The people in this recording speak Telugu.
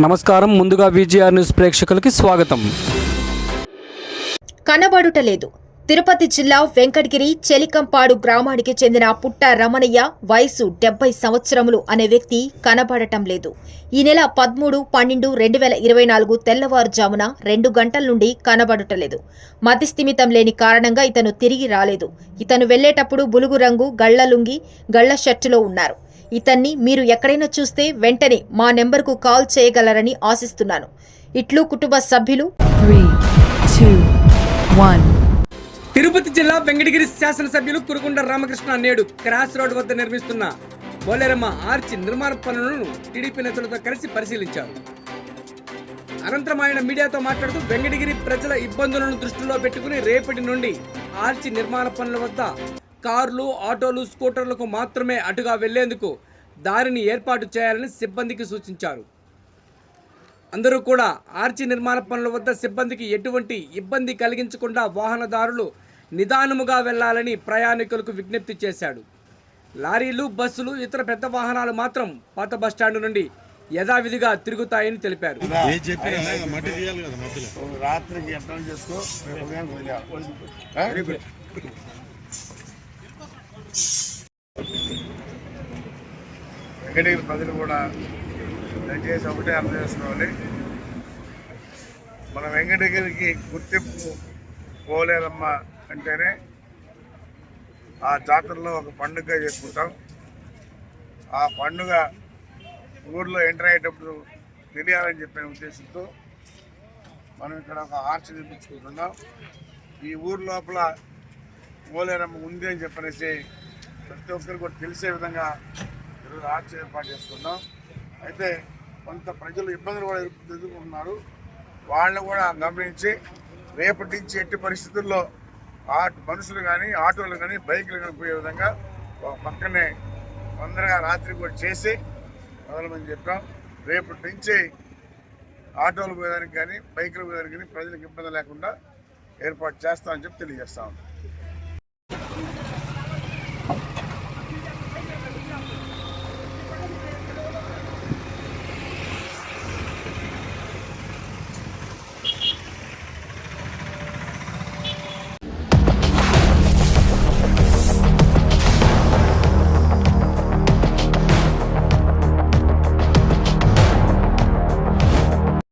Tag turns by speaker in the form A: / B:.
A: నమస్కారం. ముందుగా విజిఆర్ న్యూస్ ప్రేక్షకులకి స్వాగతం.
B: కనబడుటలేదు తిరుపతి జిల్లా వెంకటగిరి చెలికంపాడు గ్రామానికి చెందిన పుట్ట రమణయ్య వయసు డెబ్బై సంవత్సరములు అనే వ్యక్తి కనబడటం లేదు. ఈ నెల పదమూడు పన్నెండు రెండు వేల ఇరవై నాలుగు తెల్లవారుజామున రెండు గంటల నుండి కనబడుటలేదు మతిస్థిమితం లేని కారణంగా ఇతను తిరిగి రాలేదు. ఇతను వెళ్ళేటప్పుడు బులుగు రంగు గళ్ళ లుంగి గళ్ళ షర్టులో ఉన్నారు. ఇతన్ని మీరు ఎక్కడైనా చూస్తే వెంటనే మా నెంబర్కు కాల్ చేయగలరని ఆశిస్తున్నాను ఇట్లు కుటుంబ సభ్యులు.
C: తిరుపతి జిల్లా వెంకటగిరి శాసనసభ్యులు కురుకొండ రామకృష్ణ నేడు క్రాస్ రోడ్ వద్ద నిర్మిస్తున్న బోలేరమ్మ ఆర్చి నిర్మాణ పనులను టీడీపీ నేతలతో కలిసి పరిశీలించారు అనంతరం ఆయన మీడియాతో మాట్లాడుతూ వెంకటగిరి ప్రజల ఇబ్బందులను దృష్టిలో పెట్టుకుని రేపటి నుండి ఆర్చి నిర్మాణ పనుల వద్ద కార్లు ఆటోలు స్కూటర్లకు మాత్రమే అటుగా వెళ్ళేందుకు దారిని ఏర్పాటు చేయాలని సిబ్బందికి సూచించారు. అందరూ కూడా ఆర్చి నిర్మాణ పనుల వద్ద సిబ్బందికి ఎటువంటి ఇబ్బంది కలిగించకుండా వాహనదారులు నిదానముగా వెళ్ళాలని ప్రయాణికులకు విజ్ఞప్తి చేశాడు. లారీలు బస్సులు ఇతర పెద్ద వాహనాలు మాత్రం పాత బస్టాండ్ నుండి యథావిధిగా తిరుగుతాయని తెలిపారు.
D: ఏ చెప్పినా మట్టి తీయాలి కదా మధ్యలో.
E: రాత్రికి వెంకటగిరి ప్రజలు కూడా దయచేసి ఒకటే అర్థం చేసుకోవాలి. మన వెంకటగిరికి గుర్తింపు పోలేదమ్మ అంటేనే ఆ జాతరలో ఒక పండుగ చేసుకుంటాం. ఆ పండుగ ఊర్లో ఎంటర్ అయ్యేటప్పుడు తెలియాలని చెప్పిన ఉద్దేశంతో మనం ఇక్కడ ఒక ఆర్చ్ నిర్మించుకుంటున్నాం. ఈ ఊరు లోపల పోలేరమ్మ ఉంది అని చెప్పనేసి ప్రతి ఒక్కరికి కూడా తెలిసే విధంగా ఈరోజు ఆర్చ్ ఏర్పాటు చేసుకున్నాం. అయితే కొంత ప్రజలు ఇబ్బందులు కూడా ఎదుర్కొంటున్నారు వాళ్ళని కూడా గమనించి రేపటి నుంచి ఎట్టి పరిస్థితుల్లో ఆ మనుషులు కానీ ఆటోలు కానీ బైకులు కానీ పోయే విధంగా పక్కనే తొందరగా రాత్రి కూడా చేసి మొదలమని చెప్పాం. రేపటి నుంచి ఆటోలు పోయేదానికి కానీ బైకులు పోయేదానికి కానీ ప్రజలకు ఇబ్బంది లేకుండా ఏర్పాటు చేస్తామని చెప్పి తెలియజేస్తాం